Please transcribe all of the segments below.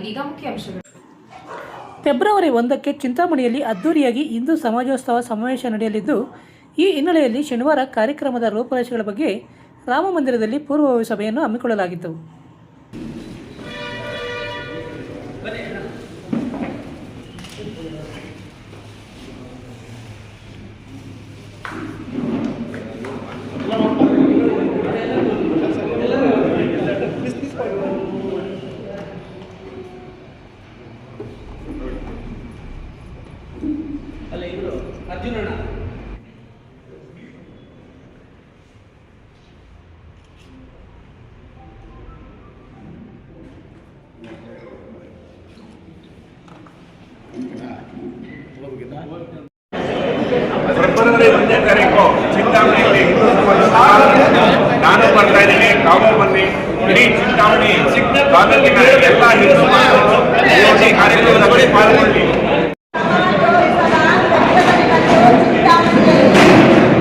ಇದೀಗ ಮುಖ್ಯಾಂಶಗಳು ಫೆಬ್ರವರಿ ಒಂದಕ್ಕೆ ಚಿಂತಾಮಣಿಯಲ್ಲಿ ಅದ್ದೂರಿಯಾಗಿ ಹಿಂದೂ ಸಮಾಜೋತ್ಸವ ಸಮಾವೇಶ ನಡೆಯಲಿದ್ದು, ಈ ಹಿನ್ನೆಲೆಯಲ್ಲಿ ಶನಿವಾರ ಕಾರ್ಯಕ್ರಮದ ರೂಪುರೇಷೆಗಳ ಬಗ್ಗೆ ರಾಮಮಂದಿರದಲ್ಲಿ ಪೂರ್ವಭಾವಿ ಸಭೆಯನ್ನು ಹಮ್ಮಿಕೊಳ್ಳಲಾಗಿತ್ತು ಫೆಬ್ರವರಿ ಒಂದನೇ ತಾರೀಕು ಚಿಂತಾಮಣಿಯಲ್ಲಿ ಹಿಂದೂ ಸಮಾಜ ನಾನು ಬರ್ತಾ ಇದ್ದೀನಿ ತಾವು ಬನ್ನಿ ಇಡೀ ಚಿಂತಾಮಣಿ ತಾಲೂಕಿನ ಎಲ್ಲ ಹಿಂದೂ ಬಾಂಧವರು ಈ ಕಾರ್ಯಕ್ರಮದಲ್ಲಿ ಪಾಲ್ಗೊಳ್ಳಿ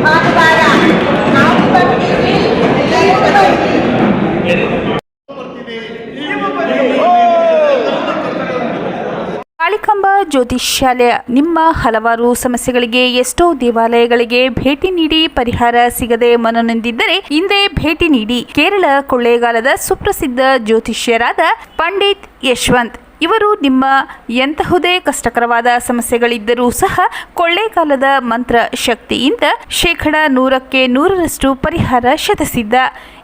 ಭಾನುವಾರ ನಾವು ಬರ್ತೀವಿ ನೀವು ಬನ್ನಿ. ಕಾಳಿಕಾಂಬ ಜ್ಯೋತಿಷ್ಯಾಲಯ. ನಿಮ್ಮ ಹಲವಾರು ಸಮಸ್ಯೆಗಳಿಗೆ ಎಷ್ಟೋ ದೇವಾಲಯಗಳಿಗೆ ಭೇಟಿ ನೀಡಿ ಪರಿಹಾರ ಸಿಗದೆ ಮನನೊಂದಿದ್ದರೆ ಹಿಂದೆ ಭೇಟಿ ನೀಡಿ. ಕೇರಳ ಕೊಳ್ಳೇಗಾಲದ ಸುಪ್ರಸಿದ್ಧ ಜ್ಯೋತಿಷ್ಯರಾದ ಪಂಡಿತ್ ಯಶವಂತ್. ಇವರು ನಿಮ್ಮ ಎಂತಹುದೇ ಕಷ್ಟಕರವಾದ ಸಮಸ್ಯೆಗಳಿದ್ದರೂ ಸಹ ಕೊಳ್ಳೇಗಾಲದ ಮಂತ್ರ ಶಕ್ತಿಯಿಂದ ಶೇಕಡ ನೂರಕ್ಕೆ ನೂರರಷ್ಟು ಪರಿಹಾರ ಶತಸಿದ್ಧ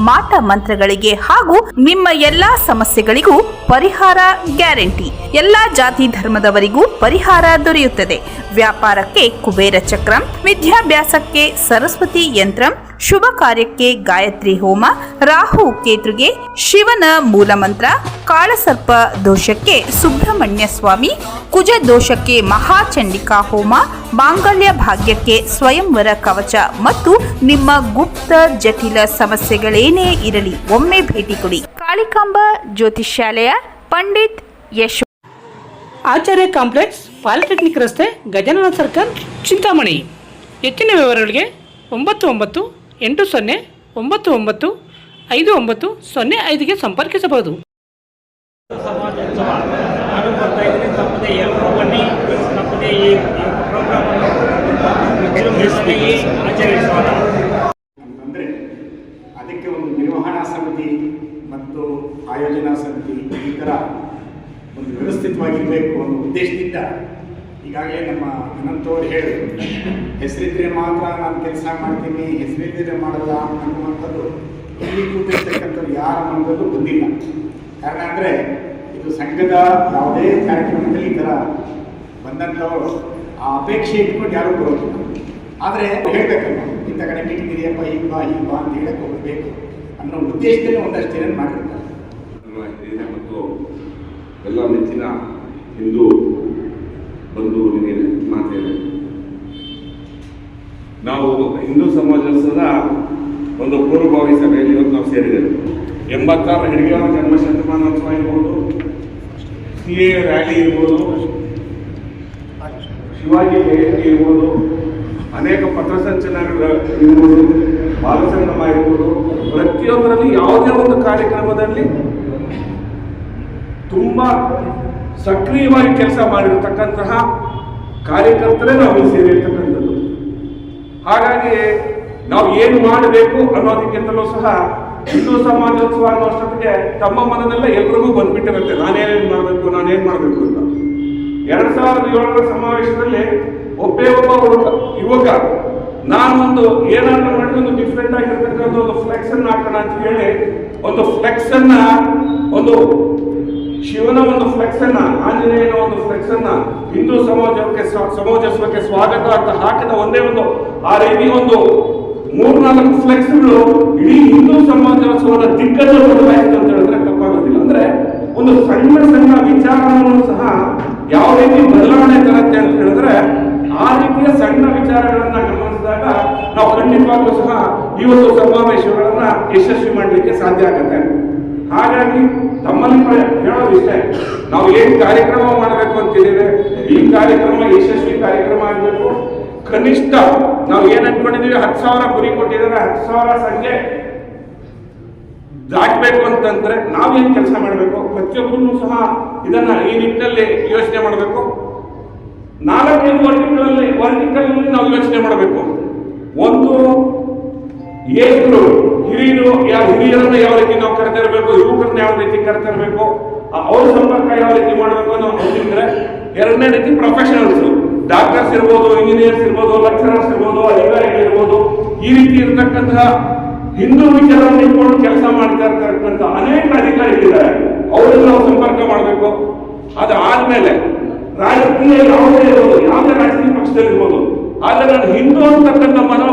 ಮಾಟ ಮಂತ್ರಗಳಿಗೆ ಹಾಗೂ ನಿಮ್ಮ ಎಲ್ಲಾ ಸಮಸ್ಯೆಗಳಿಗೂ ಪರಿಹಾರ ಗ್ಯಾರಂಟಿ. ಎಲ್ಲಾ ಜಾತಿ ಧರ್ಮದವರಿಗೂ ಪರಿಹಾರ ದೊರೆಯುತ್ತದೆ. ವ್ಯಾಪಾರಕ್ಕೆ ಕುಬೇರ ಚಕ್ರಂ, ವಿದ್ಯಾಭ್ಯಾಸಕ್ಕೆ ಸರಸ್ವತಿ ಯಂತ್ರಂ, ಶುಭ ಕಾರ್ಯಕ್ಕೆ ಗಾಯತ್ರಿ ಹೋಮ, ರಾಹು ಕೇತುಗೆ ಶಿವನ ಮೂಲಮಂತ್ರ ಕಾಳಸರ್ಪ ದೋಷಕ್ಕೆ ಸುಬ್ರಹ್ಮಣ್ಯ ಸ್ವಾಮಿ, ಕುಜ ದೋಷಕ್ಕೆ ಮಹಾಚಂಡಿಕಾ ಹೋಮ, ಮಾಂಗಲ್ಯ ಭಾಗ್ಯಕ್ಕೆ ಸ್ವಯಂವರ ಕವಚ ಮತ್ತು ನಿಮ್ಮ ಗುಪ್ತ ಜಟಿಲ ಸಮಸ್ಯೆಗಳೇನೇ ಇರಲಿ, ಒಮ್ಮೆ ಭೇಟಿ ಕೊಡಿ. ಕಾಳಿಕಾಂಬ ಜ್ಯೋತಿಷ್ಯಾಲಯ, ಪಂಡಿತ್ ಯಶ್ ಆಚಾರ್ಯ ಕಾಂಪ್ಲೆಕ್ಸ್ ಪಾಲಿಟೆಕ್ನಿಕ್ ರಸ್ತೆ, ಗಜಾನನ ಸರ್ಕಲ್, ಚಿಂತಾಮಣಿ. ಹೆಚ್ಚಿನ ವಿವರಗಳಿಗೆ ಒಂಬತ್ತು ಒಂಬತ್ತು ಎಂಟು ಸೊನ್ನೆ ಒಂಬತ್ತು ಒಂಬತ್ತು ಐದು ಒಂಬತ್ತು ಸೊನ್ನೆ ಐದಿಗೆ ಸಂಪರ್ಕಿಸಬಹುದು. ಅದಕ್ಕೆ ಒಂದು ನಿರ್ವಹಣಾ ಸಮಿತಿ ಮತ್ತು ಆಯೋಜನಾ ಸಮಿತಿ ಈ ಥರ ಒಂದು ವ್ಯವಸ್ಥಿತವಾಗಿರಬೇಕು ಅನ್ನೋ ಉದ್ದೇಶದಿಂದ ಈಗಾಗಲೇ ನಮ್ಮ ಅನಂತವ್ರು ಹೇಳಿ ಹೆಸರಿದ್ರೆ ಮಾತ್ರ ನಾನು ಕೆಲಸ ಮಾಡ್ತೀನಿ, ಹೆಸರಿದ್ರೆ ಮಾಡಲ್ಲ ಅನ್ನುವಂಥದ್ದು ಇಲ್ಲಿ ಕೂತಿರ್ತಕ್ಕಂಥದ್ದು ಯಾರ ಮನದಲ್ಲೂ ಬಂದಿಲ್ಲ. ಕಾರಣ ಅಂದರೆ ಇದು ಸಂಘದ ಯಾವುದೇ ಕಾರ್ಯಕ್ರಮದಲ್ಲಿ ಈ ಥರ ಬಂದಂಥವರು ಆ ಅಪೇಕ್ಷೆ ಇಟ್ಕೊಂಡು ಯಾರೂ ಬರೋದಿಲ್ಲ. ಆದರೆ ಹೇಳಬೇಕಲ್ಲ ಇಂಥ ಕಡೆ ಮೀಟಿಂಗ್ ಇದೆಯಪ್ಪ ಬಾ, ಹೀಗೆ ಬಾ ಅಂತ ಹೇಳಕ್ಕೆ ಹೋಗಬೇಕು ಅನ್ನೋ ಉದ್ದೇಶದಲ್ಲಿ ಒಂದಷ್ಟು ಜನ ಮಾಡಿರ್ತಾರೆ. ಎಲ್ಲ ನೆಚ್ಚಿನ ಹಿಂದೂ ಬಂದು ನಿಮಗೆ ಮಾತೇನೆ ನಾವು ಹಿಂದೂ ಸಮಾಜೋತ್ಸವದ ಒಂದು ಪೂರ್ವಭಾವಿ ಸಭೆಯಲ್ಲಿ ಇವತ್ತು ನಾವು ಸೇರಿದ್ದೇವೆ. ಎಂಬತ್ತಾರು ಹಿಡಿಯಾರ ಜನ್ಮ ಶತಮಾನೋತ್ಸವ ಇರ್ಬೋದು ಸಿ ಎ ರ್ಯಾಲಿ ಇರ್ಬೋದು, ಶಿವಾಜಿ ಜಯಂತಿ ಇರ್ಬೋದು, ಅನೇಕ ಪತ್ರಸಂಚಲನಗಳು ಇರ್ಬೋದು, ಬಾಲಸಂಗಮ ಇರ್ಬೋದು ಪ್ರತಿಯೊಂದರಲ್ಲಿ ಯಾವುದೇ ಒಂದು ಕಾರ್ಯಕ್ರಮದಲ್ಲಿ ತುಂಬ ಸಕ್ರಿಯವಾಗಿ ಕೆಲಸ ಮಾಡಿರತಕ್ಕಂತಹ ಕಾರ್ಯಕರ್ತರೇ ನಾವು ಸೇರಿರ್ತಕ್ಕಂಥದ್ದು. ಹಾಗಾಗಿ ನಾವು ಏನು ಮಾಡಬೇಕು ಅನ್ನೋದಕ್ಕಿಂತಲೂ ಸಹ ಹಿಂದೂ ಸಮಾಜೋತ್ಸವ ಅನ್ನೋಷ್ಟೊತ್ತಿಗೆ ತಮ್ಮ ಮನದಲ್ಲ ಎಲ್ರಿಗೂ ಬಂದ್ಬಿಟ್ಟಿರುತ್ತೆ. ನಾನೇನೇನು ಮಾಡಬೇಕು, ನಾನೇನು ಮಾಡಬೇಕು ಅಂತ. ಎರಡ್ ಸಾವಿರದ ಏಳರ ಸಮಾವೇಶದಲ್ಲಿ ಒಬ್ಬೇ ಒಬ್ಬ ಯುವಕ ನಾನು ಒಂದು ಏನಾದ್ರು ಮಾಡಿ ಒಂದು ಡಿಫ್ರೆಂಟ್ ಆಗಿರ್ತಕ್ಕಂಥ ಒಂದು ಫ್ಲೆಕ್ಸ್ ಅನ್ನ ಹಾಕೋಣ ಅಂತ ಹೇಳಿ ಒಂದು ಫ್ಲೆಕ್ಸ್ ಅನ್ನ ಒಂದು ಶಿವನ ಒಂದು ಫ್ಲೆಕ್ಸ್ ಅನ್ನ ಆಂಜನೇಯನ ಒಂದು ಫ್ಲೆಕ್ಸ್ ಅನ್ನ ಹಿಂದೂ ಸಮಾಜಕ್ಕೆ ಸಮಾಜಸ್ವಕ್ಕೆ ಸ್ವಾಗತ ಅಂತ ಹಾಕಿದ ಒಂದೇ ಒಂದು, ಆ ರೀತಿ ಒಂದು ಮೂರ್ನಾಲ್ಕು ಫ್ಲೆಕ್ಸ್ಗಳು ಇಡೀ ಹಿಂದೂ ಸಮಾಜೋತ್ಸವದ ದಿಗ್ಗಜ ಬದಲಾಯಿತು ಅಂತ ಹೇಳಿದ್ರೆ ತಪ್ಪಾಗೋದಿಲ್ಲ. ಅಂದ್ರೆ ಒಂದು ಸಣ್ಣ ಸಣ್ಣ ವಿಚಾರವನ್ನು ಸಹ ಯಾವ ರೀತಿ ಬದಲಾವಣೆ ತರುತ್ತೆ ಅಂತ ಹೇಳಿದ್ರೆ, ಆ ರೀತಿಯ ಸಣ್ಣ ವಿಚಾರಗಳನ್ನ ಗಮನಿಸಿದಾಗ ನಾವು ಖಂಡಿತವಾಗ್ಲೂ ಸಹ ಈ ಒಂದು ಸಮಾವೇಶಗಳನ್ನ ಯಶಸ್ವಿ ಮಾಡಲಿಕ್ಕೆ ಸಾಧ್ಯ ಆಗುತ್ತೆ. ಹಾಗಾಗಿ ತಮ್ಮಲ್ಲಿ ಹೇಳೋದು ಇಷ್ಟೇ ನಾವು ಏನ್ ಕಾರ್ಯಕ್ರಮ ಮಾಡಬೇಕು ಅಂತಿದ್ದೇವೆ ಈ ಕಾರ್ಯಕ್ರಮ ಯಶಸ್ವಿ ಕಾರ್ಯಕ್ರಮ ಆಗಬೇಕು. ಕನಿಷ್ಠ ನಾವು ಏನ್ ಅನ್ಕೊಂಡಿದೀವಿ ಹತ್ತು ಸಾವಿರ ಗುರಿ ಕೊಟ್ಟಿದ್ದಾರೆ, ಹತ್ತು ಸಾವಿರ ಸಂಖ್ಯೆ ದಾಟಬೇಕು ಅಂತಂದ್ರೆ ನಾವೇನ್ ಕೆಲಸ ಮಾಡಬೇಕು? ಪ್ರತಿಯೊಬ್ಬರೂ ಸಹ ಇದನ್ನ ಈ ನಿಟ್ಟಿನಲ್ಲಿ ಯೋಚನೆ ಮಾಡಬೇಕು. ನಾಲ್ಕೈದು ವರ್ಗಗಳಲ್ಲಿ ವರ್ಗಗಳಲ್ಲಿ ನಾವು ಯೋಚನೆ ಮಾಡಬೇಕು. ಒಂದು ಏಜ್ಗಳು ಹಿರಿಯರು ಯಾವ ಹಿರಿಯರನ್ನ ಯಾವ ರೀತಿ ನಾವು ಕರೆತಿರ್ಬೇಕು, ಯುವಕರನ್ನ ಯಾವ ರೀತಿ ಕರೆತಿರ್ಬೇಕು ಅವ್ರ ಸಂಪರ್ಕ ಯಾವ ರೀತಿ ಮಾಡಬೇಕು ಅನ್ನೋ ಹೇಳಿದ್ರೆ ಎರಡನೇ ರೀತಿ ಪ್ರೊಫೆಷನಲ್ಸ್ ಡಾಕ್ಟರ್ಸ್ ಇರ್ಬೋದು ಇಂಜಿನಿಯರ್ಸ್ ಇರ್ಬೋದು ಲೆಕ್ಚರರ್ಸ್ ಇರ್ಬೋದು ಅಧಿಕಾರಿಗಳಿರ್ಬೋದು ಈ ರೀತಿ ಇರ್ತಕ್ಕಂತಹ ಹಿಂದೂ ವಿಚಾರವನ್ನು ಇಟ್ಕೊಂಡು ಕೆಲಸ ಮಾಡ್ತಾ ಇರ್ತಕ್ಕಂಥ ಅನೇಕ ಅಧಿಕಾರಿಗಳಿದ್ದಾರೆ. ಅವರನ್ನು ನಾವು ಸಂಪರ್ಕ ಮಾಡಬೇಕು. ಅದಾದ್ಮೇಲೆ ರಾಜಕೀಯ ಯಾವುದೇ ಇರ್ಬೋದು, ಯಾವುದೇ ರಾಜಕೀಯ ಪಕ್ಷದಲ್ಲಿ ಇರ್ಬೋದು ಆದ್ರೆ ನಾನು ಹಿಂದೂ ಅಂತಕ್ಕಂಥ ಮನೋಭಾವನೆಯಲ್ಲಿ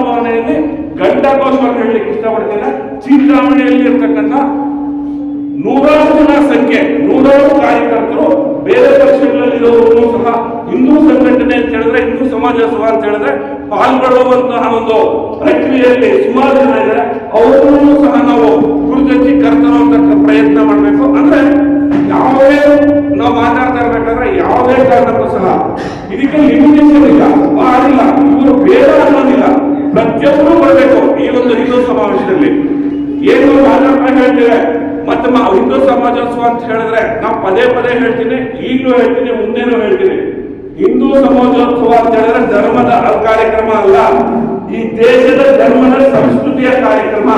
ಗಂಡಕೋಶವಾಗಿ ಹೇಳಲಿಕ್ಕೆ ಇಷ್ಟಪಡ್ತೇನೆ ಚಿಂತಾಮಣಿಯಲ್ಲಿ ಇರ್ತಕ್ಕಂಥ ನೂರಾರು ಜನ ಸಂಖ್ಯೆ, ನೂರಾರು ಕಾರ್ಯಕರ್ತರು ಬೇರೆ ಪಕ್ಷಗಳಲ್ಲಿರೋರು ಸಹ ಹಿಂದೂ ಸಂಘಟನೆ ಅಂತ ಹೇಳಿದ್ರೆ, ಹಿಂದೂ ಸಮಾಜ ಸಭಾ ಅಂತ ಹೇಳಿದ್ರೆ ಪಾಲ್ಗೊಳ್ಳುವಂತಹ ಒಂದು ಪ್ರಕ್ರಿಯೆಯಲ್ಲಿ ಸುಮಾರು ಜನ ಇದ್ದಾರೆ. ಅವರನ್ನು ಸಹ ನಾವು ಗುರುತಿಸಿ ಅಂತ ಪ್ರಯತ್ನ ಮಾಡಬೇಕು. ಅಂದ್ರೆ ಯಾವುದೇ ನಾವು ಮಾತಾಡ್ತಾ ಇರ್ಬೇಕಾದ್ರೆ ಯಾವುದೇ ಕಾರಣಕ್ಕೂ ಸಹ ಇದಕ್ಕೆ ಲಿಮಿಟೇಷನ್ ಸಮಾವೇಶದಲ್ಲಿ ಏನು ಹೇಳ್ತೇವೆ ಮತ್ತೆ ಹಿಂದೂ ಸಮಾಜೋತ್ಸವ ಅಂತ ಹೇಳಿದ್ರೆ ನಾವು ಪದೇ ಪದೇ ಹೇಳ್ತೀನಿ, ಈಗಲೂ ಹೇಳ್ತೀನಿ, ಮುಂದೇನೂ ಹೇಳ್ತೀನಿ. ಹಿಂದೂ ಸಮಾಜೋತ್ಸವ ಅಂತ ಹೇಳಿದ್ರೆ ಧರ್ಮದ ಕಾರ್ಯಕ್ರಮ ಅಲ್ಲ. ಈ ದೇಶದ ಧರ್ಮದ ಸಂಸ್ಕೃತಿಯ ಕಾರ್ಯಕ್ರಮ.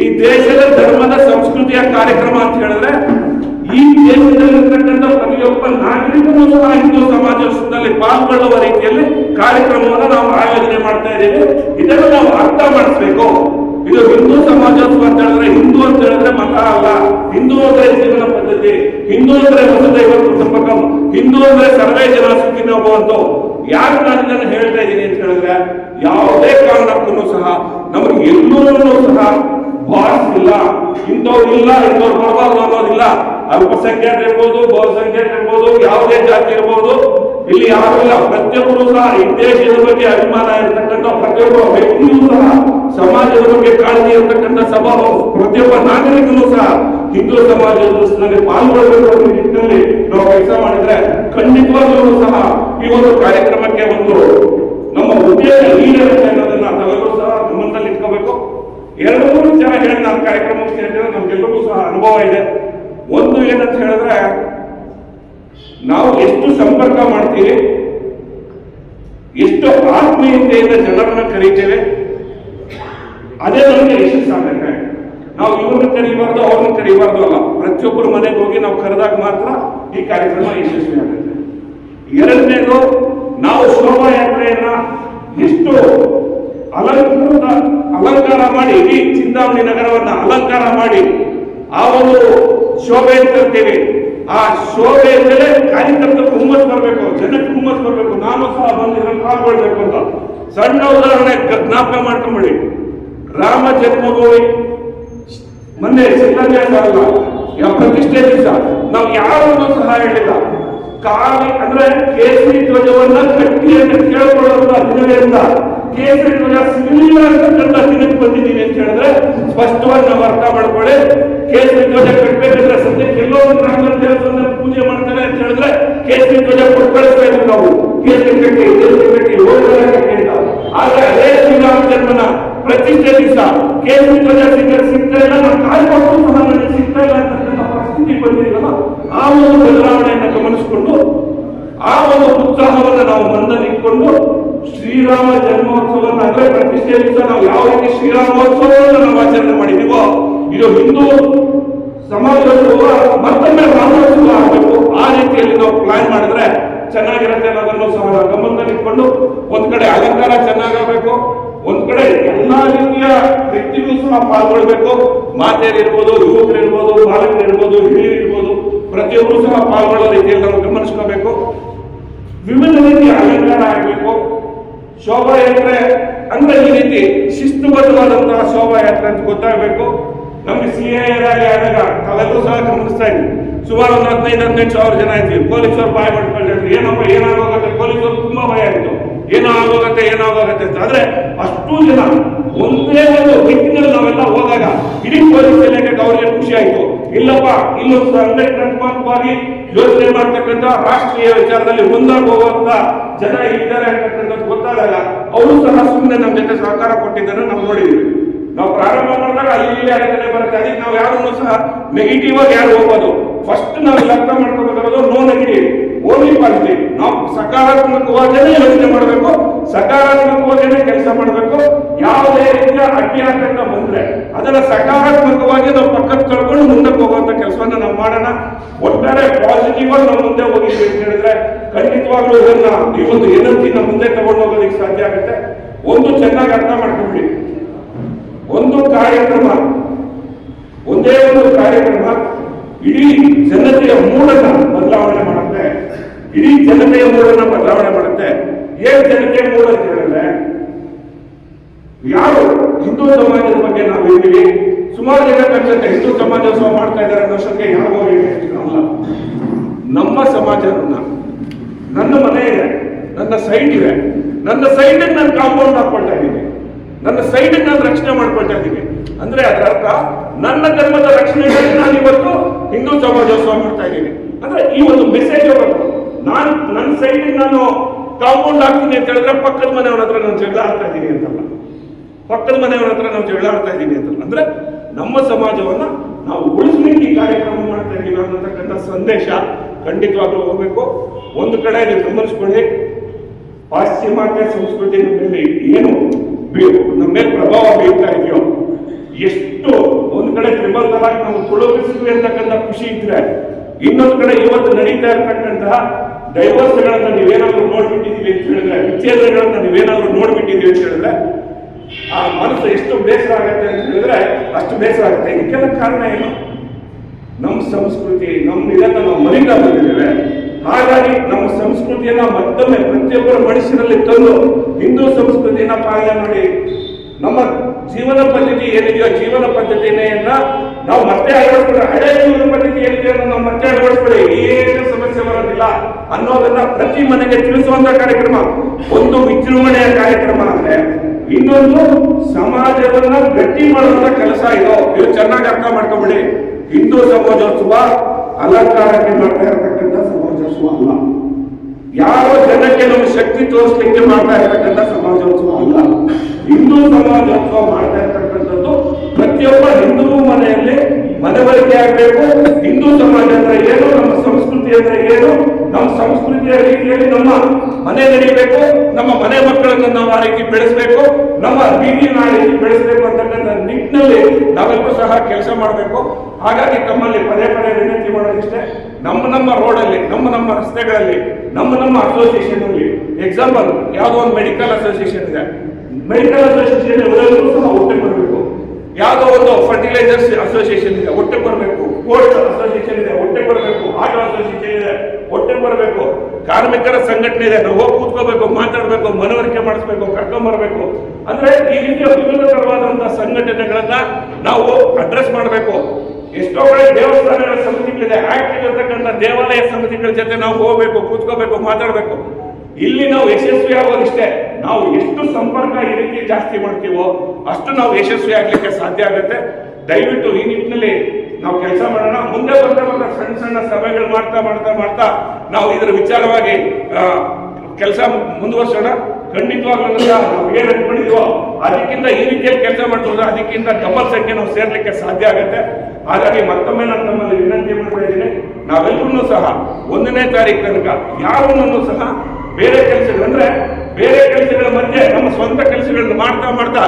ಈ ದೇಶದ ಧರ್ಮದ ಸಂಸ್ಕೃತಿಯ ಕಾರ್ಯಕ್ರಮ ಅಂತ ಹೇಳಿದ್ರೆ ಈ ದೇಶದಲ್ಲಿರ್ತಕ್ಕಂಥ ಪ್ರತಿಯೊಬ್ಬ ನಾಗರಿಕನೂ ಸಹ ಹಿಂದೂ ಸಮಾಜೋತ್ಸವದಲ್ಲಿ ಪಾಲ್ಗೊಳ್ಳುವ ರೀತಿಯಲ್ಲಿ ಕಾರ್ಯಕ್ರಮವನ್ನು ನಾವು ಆಯೋಜನೆ ಮಾಡ್ತಾ ಇದ್ದೀವಿ ಇದನ್ನು ನಾವು ಅರ್ಥ ಮಾಡಿಸ್ಬೇಕು ಇದು ಹಿಂದೂ ಸಮಾಜೋತ್ಸವ ಅಂತ ಹೇಳಿದ್ರೆ ಹಿಂದೂ ಅಂತ ಹೇಳಿದ್ರೆ ಮತ ಅಲ್ಲ ಹಿಂದೂ ಅಂದ್ರೆ ಜೀವನ ಪದ್ಧತಿ. ಹಿಂದೂ ಅಂದ್ರೆ ವಸುದೈವ ಕುಟುಂಬಕಂ ಹಿಂದೂ ಅಂದ್ರೆ ಸರ್ವೇ ಜನ ಸುಖಿನ ಅಂತ ಯಾರು ನಾನು ಇದನ್ನು ಹೇಳ್ತಾ ಇದ್ದೀನಿ ಅಂತ ಹೇಳಿದ್ರೆ ಯಾವುದೇ ಕಾರಣಕ್ಕೂ ಸಹ ನಮಗೆ ಎಲ್ಲರೂ ಸಹ ಇಲ್ಲ. ಇಂಥವ್ರು ಇಲ್ಲ, ಇಂಥವ್ರು ಬರಬಾರ್ದು ಅನ್ನೋದಿಲ್ಲ. ಅಲ್ಪಸಂಖ್ಯಾತ ಇರ್ಬೋದು, ಬಹುಸಂಖ್ಯಾತ ಇರ್ಬೋದು, ಯಾವುದೇ ಜಾತಿ ಇರ್ಬೋದು ಇಲ್ಲಿ ಯಾರು ಇಲ್ಲ ಪ್ರತಿಯೊಬ್ಬರು ಸಹ ಈ ದೇಶದ ಬಗ್ಗೆ ಅಭಿಮಾನ ಇರತಕ್ಕಂಥ ಪ್ರತಿಯೊಬ್ಬ ವ್ಯಕ್ತಿಯೂ ಸಹ ಸಮಾಜದ ಬಗ್ಗೆ ಕಾಳಜಿ ಇರತಕ್ಕಂಥ ಸಭಾ ಪ್ರತಿಯೊಬ್ಬ ನಾಗರಿಕನು ಸಹ ಹಿಂದೂ ಸಮಾಜದಲ್ಲಿ ಪಾಲ್ಗೊಳ್ಳಬೇಕು ಅನ್ನೋ ನಿಟ್ಟಿನಲ್ಲಿ ನಾವು ಕೆಲಸ ಮಾಡಿದ್ರೆ ಖಂಡಿತವಾಗ್ಲೂ ಸಹ ಈ ಒಂದು ಕಾರ್ಯಕ್ರಮಕ್ಕೆ ಒಂದು ನಮ್ಮ ಉದ್ದೇಶ ಈಡೇರುತ್ತೆ ಅನ್ನೋದನ್ನ ತಲೆಗೂ ಸಹ ಗಮನದಲ್ಲಿ ಇಟ್ಕೋಬೇಕು. ಎರಡು ಮೂರು ಜನ ಹೇಳಿ ನಾನು ಕಾರ್ಯಕ್ರಮ ಸೇರಿದ್ರೆ ನಮ್ಗೆಲ್ಲರಿಗೂ ಸಹ ಅನುಭವ ಇದೆ. ಒಂದು ಏನಂತ ಹೇಳಿದ್ರೆ ನಾವು ಎಷ್ಟು ಸಂಪರ್ಕ ಮಾಡ್ತೀವಿ? ಎಷ್ಟು ಆತ್ಮೀಯತೆಯಿಂದ ಜನರನ್ನ ಕರೀತೇವೆ? ಅದೇ ನಮಗೆ ಯಶಸ್ಸಾಗುತ್ತೆ ನಾವು ಇವ್ರನ್ನ ಕರೀಬಾರ್ದು, ಅವ್ರನ್ನ ಕರೀಬಾರ್ದು ಅಲ್ಲ. ಪ್ರತಿಯೊಬ್ಬರ ಮನೆಗೆ ಹೋಗಿ ನಾವು ಕರೆದಾಗ ಮಾತ್ರ ಈ ಕಾರ್ಯಕ್ರಮ ಯಶಸ್ವಿ ಆಗುತ್ತೆ ಎರಡನೇದು, ನಾವು ಶೋಭಾಯಾತ್ರೆಯನ್ನ ಎಷ್ಟು ಅಲಂಕೃತ, ಅಲಂಕಾರ ಮಾಡಿ, ಇಡೀ ಚಿಂತಾಮಣಿ ನಗರವನ್ನ ಅಲಂಕಾರ ಮಾಡಿ, ಆ ಒಂದು ಶೋಭೆ ತರ್ತೀವಿ. ಆ ಶೋಭೆ ಮೇಲೆ ಕಾರ್ಯಕರ್ತರು ಹುಮ್ಮಸ್ ಬರಬೇಕು, ಜನಕ್ಕೆ ಹುಮ್ಮಸ್ ಬರಬೇಕು ನಾನು ಸಹ ಬಂದು ಪಾಲ್ಗೊಳ್ಬೇಕು ಅಂತ ಸಣ್ಣ ಉದಾಹರಣೆ ಜ್ಞಾಪಕ ಮಾಡ್ಕೊಂಬಿಡಿ. ರಾಮ ಜನ್ಮಭೂಮಿ. ಮೊನ್ನೆ ಶಿಲಾನ್ಯಾಸ ಅಲ್ಲ ಯಾವ ಪ್ರತಿಷ್ಠೆ ದಿವಸ, ನಾವು ಯಾರನ್ನು ಸಹ ಹೇಳಿಲ್ಲ. ಕಾವಿ ಅಂದ್ರೆ ಕೇಸರಿ ಧ್ವಜವನ್ನ ಕಟ್ಟಿ ಅಂತ ಹಿನ್ನೆಲೆಯಿಂದ ಕೇಸರಿ ಧ್ವಜ ಸಿಗಲಿಲ್ಲ ಅಂತಕ್ಕಂಥ ದಿನಕ್ಕೆ ಬಂದಿದ್ದೀವಿ ಅಂತ ಹೇಳಿದ್ರೆ ಸ್ಪಷ್ಟವಾಗಿ ನಾವು ಅರ್ಥ ಮಾಡ್ಕೊಳ್ಳಿ. ಕೇಸರಿ ಧ್ವಜ ಕಟ್ಟಬೇಕಂದ್ರೆ ಸದ್ಯಕ್ಕೆ ಎಲ್ಲೋ ಒಂದು ರಾಮನ ದೇವಸ್ಥಾನ ಪೂಜೆ ಮಾಡ್ತಾರೆ ಅಂತ ಹೇಳಿದ್ರೆ ಕೇಸರಿ ಧ್ವಜ ಕೊಟ್ಟು ಇದ್ವಿ ನಾವು. ಕೇಸರಿ ಕಟ್ಟಿ ಕೇಸರಿ ಕಟ್ಟಿ ಹೋಗಿ ಕಟ್ಟಿ ಅಂತ. ಆದ್ರೆ ಅದೇ ಶ್ರೀರಾಮ ಜನ್ಮನ ಪ್ರತಿಷ್ಠೆ ದಿವಸ ಕೇಸರಿ ಧ್ವಜ ಸಿಕ್ಕ ಸಿಗ್ತಾ ಇಲ್ಲ ನಾವು ಕಾಯ್ಕೊಂಡು ಸಹ ನನಗೆ ಸಿಗ್ತಾ ಇಲ್ಲ ಅಂತಕ್ಕಂಥ ಪರಿಸ್ಥಿತಿ ಬಂದಿಲ್ಲ ಆ ಒಂದು ಬದಲಾವಣೆಯನ್ನು ಗಮನಿಸಿಕೊಂಡು, ಆ ಒಂದು ಉತ್ಸಾಹವನ್ನು ನಾವು ಮನದಲ್ಲಿ ಇಟ್ಕೊಂಡು ಶ್ರೀರಾಮ ಜನ್ಮೋತ್ಸವವನ್ನು ಅಂದ್ರೆ ಪ್ರತಿಷ್ಠೆ ಸಹ ನಾವು ಯಾವ ರೀತಿ ಶ್ರೀರಾಮೋತ್ಸವವನ್ನು ನಾವು ಆಚರಣೆ ಮಾಡಿದೀವೋ, ಇದು ಹಿಂದೂ ಸಮಾಜೋತ್ಸವ ಮತ್ತೊಮ್ಮೆ ರಾಮೋತ್ಸವ ಆಗಬೇಕು. ಆ ರೀತಿಯಲ್ಲಿ ನಾವು ಪ್ಲಾನ್ ಮಾಡಿದ್ರೆ ಚೆನ್ನಾಗಿರುತ್ತೆ ಅನ್ನೋದನ್ನು ಸಹ ನಾವು ಗಮನದಲ್ಲಿಟ್ಕೊಂಡು ಒಂದ್ ಕಡೆ ಅಲಂಕಾರ ಚೆನ್ನಾಗಬೇಕು ಒಂದ್ ಕಡೆ ಎಲ್ಲಾ ರೀತಿಯ ವ್ಯಕ್ತಿಗಳು ಸಹ ಪಾಲ್ಗೊಳ್ಬೇಕು. ಮಾತೆಯರಿರ್ಬೋದು ಯುವಕರಿರ್ಬೋದು ಬಾಲಕರಿರ್ಬೋದು ಹಿರಿಯರಿರ್ಬೋದು ಪ್ರತಿಯೊಬ್ಬರು ಸಹ ಪಾಲ್ಗೊಳ್ಳೋ ರೀತಿಯಲ್ಲಿ ನಾವು ಗಮನಿಸ್ಕೋಬೇಕು. ವಿವಿಧ ರೀತಿಯ ಅಲಂಕಾರ ಆಗಬೇಕು. ಶೋಭಾಯಾತ್ರೆ ಅಂದ್ರೆ ಈ ರೀತಿ ಶಿಸ್ತುಬದ್ಧವಾದಂತಹ ಶೋಭಾಯಾತ್ರೆ ಅಂತ ಗೊತ್ತಾಗಬೇಕು. ನಮ್ಗೆ ಸಿ ಆದಾಗ ತಾವೆಲ್ಲರೂ ಸಹ ಗಮನಿಸ್ತಾ ಇದ್ವಿ. ಸುಮಾರು ಒಂದು ಹದಿನೈದು, ಹದಿನೆಂಟು ಸಾವಿರ ಜನ ಇದ್ವಿ. ಪೊಲೀಸರು ಬಾಯ್ ಮಾಡ್ಕೊಂಡಿದ್ರು ಏನಪ್ಪ, ಏನಾಗೋಗತ್ತೆ? ಪೊಲೀಸರು ತುಂಬಾ ಭಯ ಆಯಿತು ಏನೋ ಆಗೋಗತ್ತೆ ಏನೋ ಆಗೋಗತ್ತೆ ಅಂತ. ಆದ್ರೆ ಅಷ್ಟು ಜನ ಒಂದೇ ಒಂದು ದಿಕ್ಕಿನಲ್ಲಿ ನಾವೆಲ್ಲ ಹೋದಾಗ ಇಡೀ ಪೊಲೀಸ್ ಇಲಾಖೆಗೆ ಅವರಿಗೆ ಖುಷಿ ಆಯ್ತು. ಇಲ್ಲಪ್ಪ, ಇಲ್ಲೊಂದು ಸಂಘಟನಾತ್ಮಕವಾಗಿ ಯೋಚನೆ ಮಾಡ್ತಕ್ಕಂಥ ರಾಷ್ಟ್ರೀಯ ವಿಚಾರದಲ್ಲಿ ಮುಂದಾಗುವಂತ ಜನ ಇದ್ದಾರೆ ಅಂತಕ್ಕಂಥದ್ದು ಗೊತ್ತಾದಾಗ ಅವರು ಸಹ ಸುಮ್ಮನೆ ನಮ್ಮ ಜೊತೆ ಸಹಕಾರ ಕೊಟ್ಟಿದ್ದನ್ನು ನಾವು ನೋಡಿದ್ದೀವಿ. ನಾವು ಪ್ರಾರಂಭ ಮಾಡಿದಾಗ ಅಲ್ಲಿ ಇಲ್ಲಿ ಅಡೆತಡೆ ಬರುತ್ತೆ. ಅದಕ್ಕೆ ನಾವು ಯಾರನ್ನು ಸಹ ನೆಗೆಟಿವ್ ಆಗಿ ಯಾರು ಹೋಗೋದು ಫಸ್ಟ್ ನಾವು ಅರ್ಥ ಮಾಡ್ಕೋಬೇಕಾಗೋದು ನೋ ನೆಗೆಟಿವ್ ಓನ್ಲಿ ಪಾಸಿಟಿವ್ ನಾವು ಸಕಾರಾತ್ಮಕವಾಗೇನೆ ಯೋಚನೆ ಮಾಡಬೇಕು. ಸಕಾರಾತ್ಮಕವಾಗಿಯೇ ಕೆಲಸ ಮಾಡಬೇಕು. ಯಾವುದೇ ರೀತಿಯ ಅಡ್ಡಿ ಆತಂಕ ಬಂದ್ರೆ ಅದನ್ನ ಸಕಾರಾತ್ಮಕವಾಗಿ ನಾವು ಪಕ್ಕಕ್ಕೆ ಕಳ್ಕೊಂಡು ಮುಂದಕ್ಕೆ ಹೋಗುವಂತ ಕೆಲಸವನ್ನ ನಾವು ಮಾಡೋಣ. ಒಟ್ಟಾರೆ ಪಾಸಿಟಿವ್ ಆಗಿ ನಾವು ಮುಂದೆ ಹೋಗಿದ್ವಿ ಅಂತ ಹೇಳಿದ್ರೆ ಖಂಡಿತವಾಗ್ಲೂ ಇದನ್ನ ಈ ಒಂದು ಎನರ್ಜಿನ ಮುಂದೆ ತಗೊಂಡು ಹೋಗೋದಕ್ಕೆ ಸಾಧ್ಯ ಆಗುತ್ತೆ. ಒಂದು ಚೆನ್ನಾಗಿ ಅರ್ಥ ಮಾಡ್ಕೊಂಡ್ಬಿಡಿ ಒಂದು ಕಾರ್ಯಕ್ರಮ. ಒಂದೇ ಒಂದು ಕಾರ್ಯಕ್ರಮ. ಇಡೀ ಜನತೆಯ ಮೂಲಕ ಬದಲಾವಣೆ ಮಾಡುತ್ತೆ. ಇಡೀ ಜನತೆಯ ಮೂಲನ ಬದಲಾವಣೆ ಮಾಡುತ್ತೆ. ಏನ್ ಜನತೆಯ ಮೂಡ ಅಂತ ಯಾರು ಹಿಂದೂ ಸಮಾಜದ ಬಗ್ಗೆ ನಾವು ಹೇಳ್ತೀವಿ, ಸುಮಾರು ಜನ ಕಂಡಂತೆ ಹಿಂದೂ ಸಮಾಜೋತ್ಸವ ಮಾಡ್ತಾ ಇದ್ದಾರೆ ಅನ್ನೋ ವರ್ಷಕ್ಕೆ ಯಾರಿಗೋ ಅಲ್ಲ. ನಮ್ಮ ಸಮಾಜವನ್ನ, ನನ್ನ ಮನೆ ಇದೆ, ನನ್ನ ಸೈಡ್ ಇದೆ, ನನ್ನ ಸೈಟ್ ನಾನು ಕಾಂಪೌಂಡ್ ಹಾಕೊಳ್ತಾ ಇದ್ದೀನಿ. ನನ್ನ ಸೈಟ್ ನಾನು ರಕ್ಷಣೆ ಮಾಡ್ಕೊಳ್ತಾ ಇದ್ದೀನಿ. ಅಂದ್ರೆ ಅದರ ಅರ್ಥ, ನನ್ನ ಧರ್ಮದ ರಕ್ಷಣೆಗಾಗಿ ನಾನು ಇವತ್ತು ಹಿಂದೂ ಸಮಾಜೋತ್ಸವ ಮಾಡ್ತಾ ಇದ್ದೀನಿ. ಅಂದ್ರೆ ಈ ಒಂದು ಮೆಸೇಜ್ ಅವರು ನಾನು ನನ್ನ ಸೈಡ್ ನಾನು ಕಾಂಪೌಂಡ್ ಹಾಕ್ತೀನಿ ಅಂತ ಹೇಳಿದ್ರೆ ಪಕ್ಕದ ಮನೆಯವ್ರ ಹತ್ರ ನಾನು ಜಗಳ ಆಡ್ತಾ ಇದ್ದೀನಿ ಅಂತಲ್ಲ. ಪಕ್ಕದ ಮನೆಯವರ ಹತ್ರ ನಾವು ಜಗಳ ಆಡ್ತಾ ಇದ್ದೀನಿ ಅಂತ ಅಂದ್ರೆ ನಮ್ಮ ಸಮಾಜವನ್ನ ನಾವು ಉಳಿಸ್ಲಿಕ್ಕೆ ಈ ಕಾರ್ಯಕ್ರಮ ಮಾಡ್ತಾ ಇದ್ದೀವಿ ಅನ್ನತಕ್ಕಂಥ ಸಂದೇಶ ಖಂಡಿತವಾಗ್ಲೂ ಹೋಗ್ಬೇಕು. ಒಂದು ಕಡೆ ನೀವು ಗಮನಿಸ್ಕೊಳ್ಳಿ. ಪಾಶ್ಚಿಮಾತ್ಯ ಸಂಸ್ಕೃತಿ ನಮ್ಮ ಮೇಲೆ ಏನು ನಮ್ಮ ಮೇಲೆ ಪ್ರಭಾವ ಬೀರ್ತಾ ಇದೆಯೋ? ಎಷ್ಟು ಒಂದ್ ಕಡೆ ತ್ರಿಬಲ್ ನಾವು ತುಳುಗಿಸಿದ್ವಿ ಅಂತಕ್ಕಂಥ ಖುಷಿ ಇದ್ರೆ ಇನ್ನೊಂದು ಕಡೆ ಇವತ್ತು ನಡೀತಾ ಇರ್ತಕ್ಕಂತಹ ಡೈವರ್ಸ್ಗಳನ್ನ ನೀವೇನಾದ್ರೂ ನೋಡ್ಬಿಟ್ಟಿದೀವಿ ಅಂತ ಹೇಳಿದ್ರೆ, ವಿಚ್ಛೇದಗಳನ್ನ ನೀವೇನಾದ್ರೂ ನೋಡ್ಬಿಟ್ಟಿದೀವಿ ಅಂತ ಹೇಳಿದ್ರೆ, ಆ ಮನಸ್ಸು ಎಷ್ಟು ಬೇಸರ ಆಗುತ್ತೆ ಅಂತ ಹೇಳಿದ್ರೆ ಅಷ್ಟು ಬೇಸರ ಆಗುತ್ತೆ. ಇದಕ್ಕೆಲ್ಲ ಕಾರಣ ಏನು? ನಮ್ಮ ಸಂಸ್ಕೃತಿ ನಮ್ಮ ಇದನ್ನ ನಾವು ಮರಿತಾ ಬಂದಿದ್ದೇವೆ ಹಾಗಾಗಿ ನಮ್ಮ ಸಂಸ್ಕೃತಿಯನ್ನ ಮತ್ತೊಮ್ಮೆ ಪ್ರತಿಯೊಬ್ಬರ ಮನುಷ್ಯರಲ್ಲಿ ತಂದು ಹಿಂದೂ ಸಂಸ್ಕೃತಿಯನ್ನ ಪಾಲನೆ ಮಾಡಿ ನಮ್ಮ ಜೀವನ ಪದ್ಧತಿ ಏನಿದೆಯೋ ಜೀವನ ಪದ್ಧತಿಯನ್ನ ನಾವು ಮತ್ತೆ ಅಳವಡಿಸ್ಕೊಳ್ಳಿ. ಹಳೆ ಜೀವನ ಪದ್ಧತಿ ಅದನ್ನ ನಾವು ಮತ್ತೆ ಅಳವಡಿಸ್ಕೊಳ್ಳಿ. ಏನು ಸಮಸ್ಯೆ ಬರೋದಿಲ್ಲ ಅನ್ನೋದನ್ನ ಪ್ರತಿ ಮನೆಗೆ ತಿಳಿಸುವಂತ ಕಾರ್ಯಕ್ರಮ. ಒಂದು ವಿಜೃಂಭಣೆಯ ಕಾರ್ಯಕ್ರಮ ಅಂದ್ರೆ ಇನ್ನೊಂದು ಸಮಾಜವನ್ನ ಗಟ್ಟಿ ಮಾಡುವಂತ ಕೆಲಸ ಇದು. ಇದು ಚೆನ್ನಾಗಿ ಅರ್ಥ ಮಾಡ್ಕೊಂಬಿಡಿ. ಹಿಂದೂ ಸಮಾಜೋತ್ಸವ ಅಲಂಕಾರಕ್ಕೆ ಮಾಡ್ತಾ ಇರತಕ್ಕಂಥ ಸಮಾಜೋತ್ಸವ ಅಲ್ಲ. ಯಾವ ಜನಕ್ಕೆ ನಮ್ಮ ಶಕ್ತಿ ತೋರಿಸ್ಲಿಕ್ಕೆ ಮಾಡ್ತಾ ಇರತಕ್ಕಂಥ ಸಮಾಜೋತ್ಸವ ಅಲ್ಲ. ಹಿಂದೂ ಸಮಾಜೋತ್ಸವ ಮಾಡ್ತಾ ಇರ್ತಕ್ಕಂಥದ್ದು ಪ್ರತಿಯೊಬ್ಬ ಹಿಂದೂ ಮನೆಯಲ್ಲಿ ಮನವರಿಕೆ ಆಗಬೇಕು. ಹಿಂದೂ ಸಮಾಜ ಅಂದ್ರೆ ಏನು, ನಮ್ಮ ಸಂಸ್ಕೃತಿ ಅಂದ್ರೆ ಏನು, ನಮ್ಮ ಸಂಸ್ಕೃತಿಯ ರೀತಿಯಲ್ಲಿ ನಮ್ಮ ಮನೆ ನಡೀಬೇಕು. ನಮ್ಮ ಮನೆ ಮಕ್ಕಳನ್ನು ನಾವು ಆ ರೀತಿ ಬೆಳೆಸಬೇಕು. ನಮ್ಮ ಬೀದಿ ಆ ಬೆಳೆಸಬೇಕು ಅಂತಕ್ಕಂಥ ನಿಟ್ಟಿನಲ್ಲಿ ನಾವೆಲ್ಲರೂ ಸಹ ಕೆಲಸ ಮಾಡಬೇಕು. ಹಾಗಾಗಿ ತಮ್ಮಲ್ಲಿ ಪದೇ ಪದೇ ವಿನಂತಿ ಮಾಡೋದಿಷ್ಟೇ. ನಮ್ಮ ನಮ್ಮ ರೋಡಲ್ಲಿ ನಮ್ಮ ನಮ್ಮ ರಸ್ತೆಗಳಲ್ಲಿ, ನಮ್ಮ ನಮ್ಮ ಅಸೋಸಿಯೇಷನ್ ಅಲ್ಲಿ ಎಕ್ಸಾಂಪಲ್ ಯಾವುದೋ ಒಂದು ಮೆಡಿಕಲ್ ಅಸೋಸಿಯೇಷನ್ ಇದೆ. ಮೆಡಿಕಲ್ ಅಸೋಸಿಯೇಷನ್ ಎಲ್ಲರೂ ಸಹ ಒಟ್ಟೆ ಬರಬೇಕು ಯಾವುದೋ ಒಂದು ಫರ್ಟಿಲೈಸರ್ಸ್ ಅಸೋಸಿಯೇಷನ್ ಇದೆ, ಒಟ್ಟೆ ಬರಬೇಕು ಕೋರ್ಟ್ ಅಸೋಸಿಯೇಷನ್ ಇದೆ, ಒಟ್ಟೆ ಬರಬೇಕು ಆಟೋ ಅಸೋಸಿಯೇಷನ್ ಇದೆ, ಒಟ್ಟೆ ಬರಬೇಕು ಕಾರ್ಮಿಕರ ಸಂಘಟನೆ ಇದೆ, ನಾವು ಹೋಗಿ ಕೂತ್ಕೋಬೇಕು, ಮಾತಾಡಬೇಕು, ಮನವರಿಕೆ ಮಾಡಿಸ್ಬೇಕು, ಕರ್ಕೊಂಡ್ ಬರಬೇಕು. ಅಂದ್ರೆ ಈ ರೀತಿಯ ವಿವಿಧ ತರವಾದಂತಹ ಸಂಘಟನೆಗಳನ್ನ ನಾವು ಅಡ್ರೆಸ್ ಮಾಡಬೇಕು. ಎಷ್ಟೋ ಕಡೆ ದೇವಸ್ಥಾನಗಳ ಸಮಿತಿಗಳಿದೆ. ಆಕ್ಟಿವ್ ಇರತಕ್ಕಂಥ ದೇವಾಲಯ ಸಮಿತಿಗಳ ಜೊತೆ ನಾವು ಹೋಗ್ಬೇಕು, ಕೂತ್ಕೋಬೇಕು, ಮಾತಾಡಬೇಕು. ಇಲ್ಲಿ ನಾವು ಯಶಸ್ವಿ ಆಗೋದಿಷ್ಟೇ. ನಾವು ಎಷ್ಟು ಸಂಪರ್ಕ ಈ ರೀತಿ ಜಾಸ್ತಿ ಮಾಡ್ತೀವೋ ಅಷ್ಟು ನಾವು ಯಶಸ್ವಿ ಆಗ್ಲಿಕ್ಕೆ ಸಾಧ್ಯ ಆಗುತ್ತೆ. ದಯವಿಟ್ಟು ಈ ನಿಟ್ಟಿನಲ್ಲಿ ನಾವು ಕೆಲಸ ಮಾಡೋಣ. ಮುಂದೆ ಬರ್ತಾ ಬರ್ತಾ ಸಣ್ಣ ಸಣ್ಣ ಸಭೆಗಳು ಮಾಡ್ತಾ ಮಾಡ್ತಾ ಮಾಡ್ತಾ ನಾವು ಇದರ ವಿಚಾರವಾಗಿ ಕೆಲಸ ಮುಂದುವರ್ಸೋಣ. ಖಂಡಿತವಾಗ್ಲೂ ನಾವು ಅನ್ಕೊಂಡಿದೀವೋ ಅದಕ್ಕಿಂತ ಈ ರೀತಿಯಲ್ಲಿ ಕೆಲಸ ಮಾಡ್ಬೋದು. ಅದಕ್ಕಿಂತ ಡಬಲ್ ಸಂಖ್ಯೆ ನಾವು ಸೇರ್ಲಿಕ್ಕೆ ಸಾಧ್ಯ ಆಗುತ್ತೆ. ಹಾಗಾಗಿ ಮತ್ತೊಮ್ಮೆ ನಾನು ತಮ್ಮಲ್ಲಿ ವಿನಂತಿ ಮಾಡ್ತಾ ನಾವೆಲ್ಲರೂ ಸಹ ಒಂದನೇ ತಾರೀಕು ತನಕ, ಯಾರನ್ನೂ ಸಹ ಬೇರೆ ಕೆಲಸಗಳು ಅಂದ್ರೆ ಬೇರೆ ಕೆಲಸಗಳ ಮಧ್ಯೆ ನಮ್ಮ ಸ್ವಂತ ಕೆಲಸಗಳನ್ನು ಮಾಡ್ತಾ ಮಾಡ್ತಾ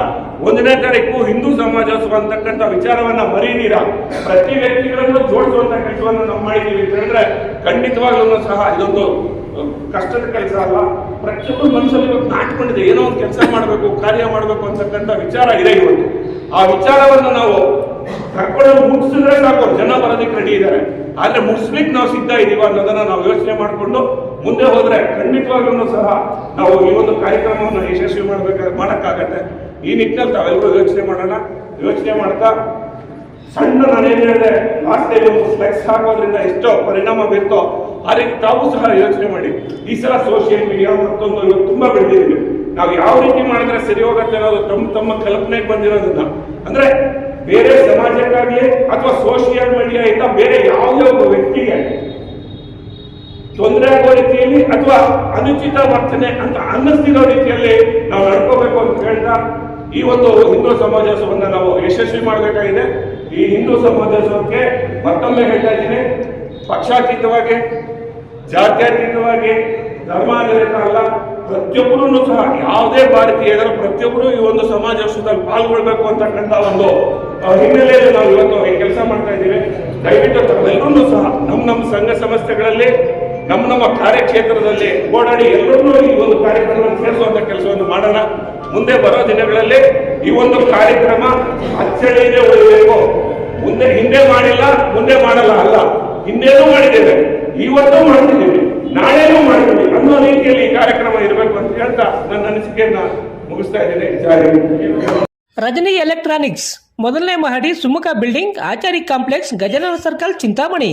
ಒಂದನೇ ತಾರೀಕು ಹಿಂದೂ ಸಮಾಜೋತ್ಸವ ಅಂತಕ್ಕಂಥ ವಿಚಾರವನ್ನ ಮರೀದೀರಾ ಪ್ರತಿ ವ್ಯಕ್ತಿಗಳನ್ನು ಜೋಡಿಸುವಂತ ಕೆಲಸವನ್ನು ನಾವು ಮಾಡಿದ್ದೀವಿ ಅಂತ ಹೇಳಿದ್ರೆ ಖಂಡಿತವಾಗ್ಲೂ ಸಹ ಇದೊಂದು ಕಷ್ಟದ ಕೆಲಸ ಅಲ್ಲ. ಪ್ರತಿಯೊಬ್ಬರು ಮನಸ್ಸಲ್ಲಿ ಇವತ್ತು ನಾಟ್ಕೊಂಡಿದೆ. ಏನೋ ಒಂದು ಕೆಲಸ ಮಾಡಬೇಕು, ಕಾರ್ಯ ಮಾಡಬೇಕು ಅಂತಕ್ಕಂಥ ವಿಚಾರ ಇದೆ ಇವತ್ತು. ಆ ವಿಚಾರವನ್ನು ನಾವು ಕರ್ಕೊಂಡು ಮುಗಿಸಿದ್ರೆ ಸಾಕು. ಜನ ಬರೋದಕ್ಕೆ ರೆಡಿ ಇದ್ದಾರೆ. ಆದ್ರೆ ಮುಗಿಸ್ಲಿಕ್ಕೆ ನಾವು ಸಿದ್ಧ ಇದೀವ ಅನ್ನೋದನ್ನ ನಾವು ಯೋಚನೆ ಮಾಡಿಕೊಂಡು ಮುಂದೆ ಹೋದ್ರೆ ಖಂಡಿತವಾಗ್ಲೂ ಸಹ ನಾವು ಈ ಒಂದು ಕಾರ್ಯಕ್ರಮವನ್ನು ಯಶಸ್ವಿ ಮಾಡ್ಬೇಕಾದ್ರೆ ಮಾಡಕ್ಕಾಗತ್ತೆ. ಈ ನಿಟ್ಟಿನಲ್ಲಿ ತಾವೆಲ್ಲರೂ ಯೋಚನೆ ಮಾಡೋಣ. ಯೋಚನೆ ಮಾಡ್ತಾ ಸಣ್ಣ ನಾನೇನು ಹೇಳಿದೆ ಲಾಸ್ಟ್ ಟೈಮ್ ಒಂದು ಫ್ಲೆಕ್ಸ್ ಹಾಕೋದ್ರಿಂದ ಎಷ್ಟೋ ಪರಿಣಾಮ ಬೀರ್ತೋ ರೀತಿ ತಾವು ಸಹ ಯೋಚನೆ ಮಾಡಿ. ಈ ಸಲ ಸೋಷಿಯಲ್ ಮೀಡಿಯಾ ಮತ್ತೊಂದು ತುಂಬಾ ಬೆಳೆದಿದ್ದೀವಿ ನಾವು ಯಾವ ರೀತಿ ಮಾಡಿದ್ರೆ ಸರಿ ಹೋಗುತ್ತೆ ಅನ್ನೋದು ತಮ್ಮ ತಮ್ಮ ಕಲ್ಪನೆಗೆ ಬಂದಿರೋದನ್ನ. ಅಂದ್ರೆ ಬೇರೆ ಸಮಾಜಕ್ಕಾಗಲಿ ಅಥವಾ ಸೋಷಿಯಲ್ ಮೀಡಿಯಾ ಇಂದ ಬೇರೆ ಯಾವುದೇ ಒಬ್ಬ ವ್ಯಕ್ತಿಗೆ ತೊಂದರೆ ಆಗೋ ರೀತಿಯಲ್ಲಿ ಅಥವಾ ಅನುಚಿತ ವರ್ತನೆ ಅಂತ ಅನ್ನಿಸ್ತಿರೋ ರೀತಿಯಲ್ಲಿ ನಾವು ನಡ್ಕೋಬೇಕು ಅಂತ ಹೇಳ್ತಾ, ಈ ಒಂದು ಹಿಂದೂ ಸಮಾಜೋತ್ಸವವನ್ನು ನಾವು ಯಶಸ್ವಿ ಮಾಡಬೇಕಾಗಿದೆ. ಈ ಹಿಂದೂ ಸಮಾಜೋತ್ಸವಕ್ಕೆ ಮತ್ತೊಮ್ಮೆ ಹೇಳ್ತಾ ಇದ್ದೀನಿ, ಪಕ್ಷಾತೀತವಾಗಿ, ಜಾತ್ಯತೀತವಾಗಿ ಧರ್ಮಾಧಾರಿತ ಅಲ್ಲ ಪ್ರತಿಯೊಬ್ಬರೂ ಸಹ ಯಾವುದೇ ಭಾರತೀಯರು ಪ್ರತಿಯೊಬ್ಬರು ಈ ಒಂದು ಸಮಾಜೋತ್ಸವದಲ್ಲಿ ಪಾಲ್ಗೊಳ್ಬೇಕು ಅಂತಕ್ಕಂಥ ಒಂದು ಹಿನ್ನೆಲೆಯಲ್ಲಿ ನಾವು ಇವತ್ತು ಕೆಲಸ ಮಾಡ್ತಾ ಇದ್ದೀವಿ. ದಯವಿಟ್ಟು ತಾವೆಲ್ಲರೂ ಸಹ ನಮ್ಮ ನಮ್ಮ ಸಂಘ ಸಂಸ್ಥೆಗಳಲ್ಲಿ ನಮ್ಮ ನಮ್ಮ ಕಾರ್ಯಕ್ಷೇತ್ರದಲ್ಲಿ ಓಡಾಡಿ ಎಲ್ಲರನ್ನೂ ಈ ಒಂದು ಕಾರ್ಯಕ್ರಮ ಸೇರಿಸುವಂತ ಕೆಲಸವನ್ನು ಮಾಡೋಣ. ಮುಂದೆ ಬರೋ ದಿನಗಳಲ್ಲಿ ಈ ಒಂದು ಕಾರ್ಯಕ್ರಮ ಅಚ್ಚಳಿಯದೆ ಉಳಿಬೇಕು ಮುಂದೆ ಹಿಂದೆ ಮಾಡಿಲ್ಲ, ಮುಂದೆ ಮಾಡಲ್ಲ ಅಲ್ಲ. ಹಿಂದೆನೂ ಮಾಡಿದ್ದೇವೆ. ಇವತ್ತು ಮಾಡ್ತಿದ್ದೀವಿ ನಾಳೆನೂ ಮಾಡ್ತೀವಿ ಅನ್ನೋ ರೀತಿಯಲ್ಲಿ ಈ ಕಾರ್ಯಕ್ರಮ ಇರಬೇಕು ಅಂತ ಹೇಳ್ತಾ ನನ್ನ ಅನಿಸಿಕೆಯನ್ನ ಮುಗಿಸ್ತಾ ಇದ್ದೇನೆ. ರಜನಿ ಎಲೆಕ್ಟ್ರಾನಿಕ್ಸ್. ಮೊದಲನೇ ಮಹಡಿ Sumukha building, Achari complex Gajanana circle, Chintamani.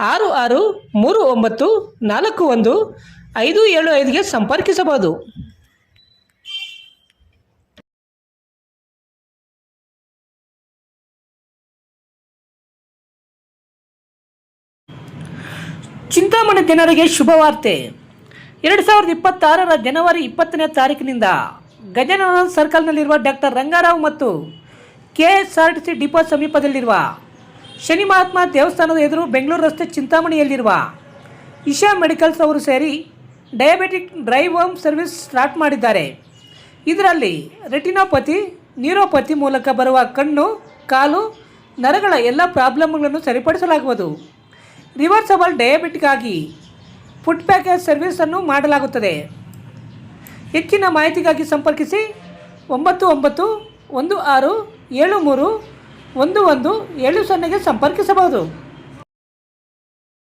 ಆರು ಆರು ಮೂರು ಒಂಬತ್ತು ನಾಲ್ಕು ಒಂದು ಐದು ಏಳು ಐದುಗೆ ಸಂಪರ್ಕಿಸಬಹುದು. ಚಿಂತಾಮಣಿ ಜನರಿಗೆ ಶುಭವಾರ್ತೆ. ಎರಡು ಸಾವಿರದ ಇಪ್ಪತ್ತಾರರ ಜನವರಿ ಇಪ್ಪತ್ತನೇ ತಾರೀಕಿನಿಂದ ಗಜಾನನ ಸರ್ಕಲ್ನಲ್ಲಿರುವ ಡಾಕ್ಟರ್ ರಂಗಾರಾವ್ ಮತ್ತು ಕೆ ಟಿ ಸಿ ಡಿಪೋ ಸಮೀಪದಲ್ಲಿರುವ ಶನಿ ಮಹಾತ್ಮ ದೇವಸ್ಥಾನದ ಎದುರು ಬೆಂಗಳೂರು ರಸ್ತೆ ಚಿಂತಾಮಣಿಯಲ್ಲಿರುವ ಇಶಾ ಮೆಡಿಕಲ್ಸ್ ಅವರು ಸೇರಿ diabetic drive home service start ಮಾಡಿದ್ದಾರೆ. ಇದರಲ್ಲಿ ರೆಟಿನೋಪತಿ, ನ್ಯೂರೋಪತಿ ಮೂಲಕ ಬರುವ ಕಣ್ಣು, ಕಾಲು, ನರಗಳ ಎಲ್ಲ ಪ್ರಾಬ್ಲಮ್ಗಳನ್ನು ಸರಿಪಡಿಸಲಾಗುವುದು. ರಿವರ್ಸಬಲ್ ಡಯಾಬಿಟಿಕ್ಗಾಗಿ ಫುಡ್ ಪ್ಯಾಕೇಜ್ ಸರ್ವಿಸನ್ನು ಮಾಡಲಾಗುತ್ತದೆ. ಹೆಚ್ಚಿನ ಮಾಹಿತಿಗಾಗಿ ಸಂಪರ್ಕಿಸಿ ಒಂಬತ್ತು ಒಂಬತ್ತು ಒಂದು ಆರು ಏಳು ಮೂರು ಒಂದು ಒಂದು ಏಳು ಸೊನ್ನೆಗೆ ಸಂಪರ್ಕಿಸಬಹುದು.